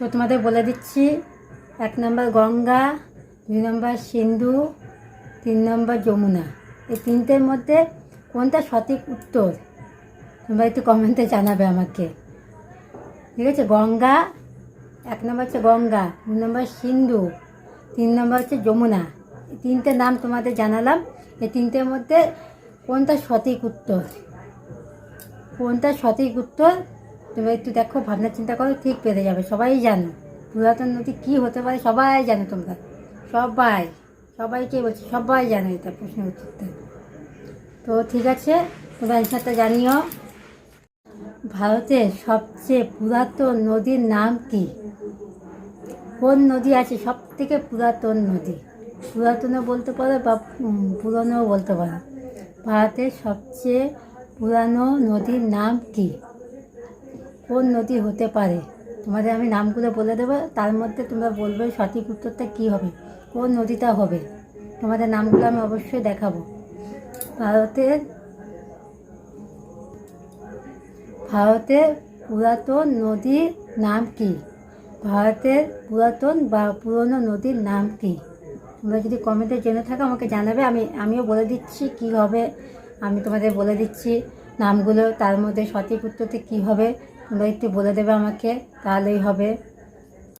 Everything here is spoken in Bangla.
তো তোমাদের বলে দিচ্ছি, এক নম্বর গঙ্গা, দুই নম্বর সিন্ধু, তিন নম্বর যমুনা। এই তিনটের মধ্যে কোনটা সঠিক উত্তর তোমরা একটু কমেন্টে জানাবে আমাকে। ঠিক আছে? গঙ্গা, এক নম্বর হচ্ছে গঙ্গা দুই নম্বর সিন্ধু, তিন নম্বর হচ্ছে যমুনা। এই তিনটে নাম তোমাদের জানালাম। এই তিনটের মধ্যে কোনটা সঠিক উত্তর? কোনটা সঠিক উত্তর? তুমি একটু দেখো, ভাবনা চিন্তা করো, ঠিক পেরে যাবে, সবাই জানো। পুরাতন নদী কী হতে পারে, সবাই জানো তোমরা। সবাই, সবাইকে বলছি, সবাই জানো এটা প্রশ্নের উত্তরটা। তো ঠিক আছে, তোমরা অ্যান্সারটা জানিও। ভারতের সবচেয়ে পুরাতন নদীর নাম কি? কোন নদী আছে সব থেকে পুরাতন নদী? পুরাতনও বলতে পারো বা পুরনোও বলতে পারো। ভারতের সবচেয়ে পুরানো নদীর নাম কি? কোন নদী হতে পারে? তোমাদের আমি নামগুলো বলে দেবো, তার মধ্যে তোমরা বলবে সঠিক উত্তরটা কী হবে, কোন নদীটা হবে? তোমাদের নামগুলো আমি অবশ্যই দেখাবো। ভারতের ভারতের পুরাতন নদীর নাম কি? ভারতের পুরাতন বা পুরনো নদীর নাম কি? তোমরা যদি কমেন্টে জেনে থাকো, আমাকে জানাবে, আমি, আমিও বলে দিচ্ছি কি হবে, আমি তোমাদের বলে দিচ্ছি নামগুলো, তার মধ্যে সঠিক উত্তরটি কী হবে একটু বলে দেবে আমাকে তাহলেই হবে।